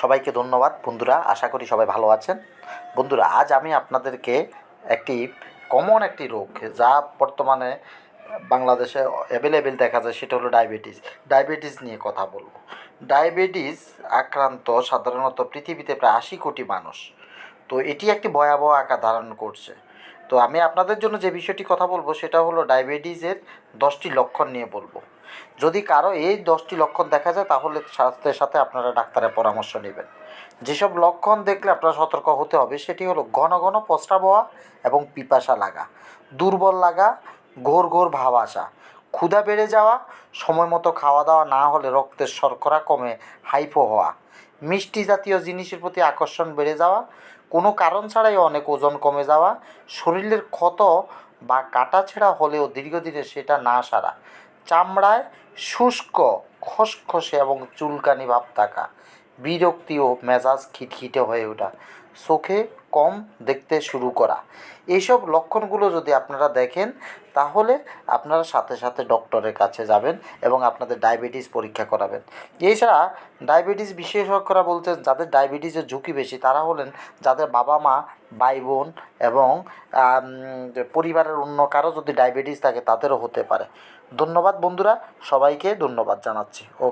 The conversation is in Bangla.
সবাইকে ধন্যবাদ। বন্ধুরা, আশা করি সবাই ভালো আছেন। বন্ধুরা, আজ আমি আপনাদেরকে একটি কমন একটি রোগ যা বর্তমানে বাংলাদেশে অ্যাভেলেবেল দেখা যায়, সেটা হলো ডায়াবেটিস ডায়াবেটিস নিয়ে কথা বলব। ডায়াবেটিস আক্রান্ত সাধারণত পৃথিবীতে প্রায় আশি কোটি মানুষ। তো এটি একটি ভয়াবহ আকার ধারণ করছে। তো আমি আপনাদের জন্য যে বিষয়টি কথা বলব, সেটা হলো ডায়াবেটিসের দশটি লক্ষণ নিয়ে বলব। যদি কারও এই দশটি লক্ষণ দেখা যায়, তাহলে স্বাস্থ্যের সাথে আপনারা ডাক্তারের পরামর্শ নেবেন। যেসব লক্ষণ দেখলে আপনারা সতর্ক হতে হবে, সেটি হলো ঘন ঘন প্রস্রাব হওয়া এবং পিপাসা লাগা, দুর্বল লাগা, ঘোর ঘোর ভাব আসা, ক্ষুধা বেড়ে যাওয়া, সময় মতো খাওয়া দাওয়া না হলে রক্তের শর্করা কমে, হাইপো হওয়া, মিষ্টি জাতীয় জিনিসের প্রতি আকর্ষণ বেড়ে যাওয়া, কোনো কারণ ছাড়াই অনেক ওজন কমে যাওয়া, শরীরের ক্ষত বা কাটা ছেঁড়া হলেও দীর্ঘদিনে সেটা না সারা চামড়ায় শুষ্ক খসখসে এবং চুলকানি ভাব থাকা। বিরক্তি ও মেজাজ খিটখিটে হয়ে ওঠা। চোখে কম দেখতে শুরু করা। এইসব লক্ষণগুলো যদি আপনারা দেখেন, তাহলে আপনারা সাথে সাথে ডক্টরের কাছে যাবেন এবং আপনাদের ডায়াবেটিস পরীক্ষা করাবেন। এছাড়া ডায়াবেটিস বিশেষজ্ঞরা বলছেন, যাদের ডায়াবেটিসের ঝুঁকি বেশি, তারা হলেন যাদের বাবা মা ভাই বোন এবং পরিবারের অন্য কারও যদি ডায়াবেটিস থাকে, তাদেরও হতে পারে। ধন্যবাদ বন্ধুরা, সবাইকে ধন্যবাদ জানাচ্ছি। ওকে।